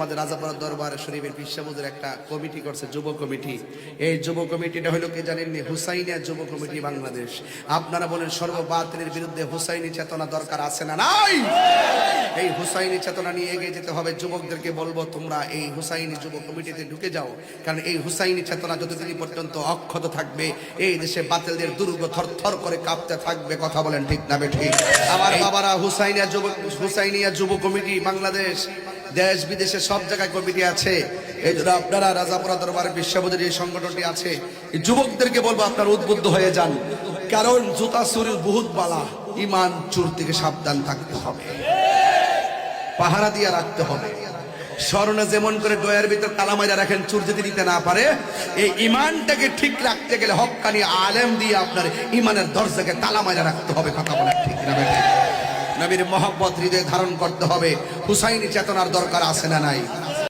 আমাদের রাজাপুর দরবার শরীফের বিশ্ববুদের একটা কমিটি করছে যুব কমিটি। এই যুব কমিটিটা হলো কি জানেননি হুসাইনিয়া যুব কমিটি বাংলাদেশ। আপনারা বলেন সর্ববাতিলের বিরুদ্ধে হুসাইনি চেতনা দরকার আছে না নাই? এই হুসাইনি চেতনা নিয়ে এগিয়ে যেতে হবে। যুবকদেরকে বলব তোমরা এই হুসাইনি যুব কমিটিতে ঢুকে যাও। কারণ এই হুসাইনি চেতনা যতদিন পর্যন্ত অক্ষত থাকবে এই দেশে বাতিলদের দুর্গ থর থর করে কাঁপতে থাকবে কথা বলেন ঠিক না ঠিক? আমার বাবারা হুসাইনিয়া যুব হুসাইনিয়া যুব কমিটি বাংলাদেশ দেশ, বিদেশে সব জায়গায় কমিটি আছে। এই জন্য আপনারা রাজাপুরা দরবার বিশ্ববোধের এই সংগঠনটি আছে। যুবকদেরকে বলব আপনারা উদ্বুদ্ধ হয়ে যান। কারণ জুতা চুরির বহুত বালা, ইমান চুর থেকে সাবধান থাকতে হবে। পাহারা দিয়ে রাখতে হবে। স্মরণে যেমন করে ডয়ের ভিতর তালা মাইরা রাখেন, চুর যদি দিতে না পারে, এই ইমানটাকে ঠিক রাখতে গেলে হকানি আলেম দিয়ে আপনার ইমানের দরজাকে তালা মাইরা রাখতে হবে, কথা বলে ঠিক না? নবীর মহব্বত হৃদয়ে ধারণ করতে হবে। হুসাইনি চেতনার দরকার আছে না নাই?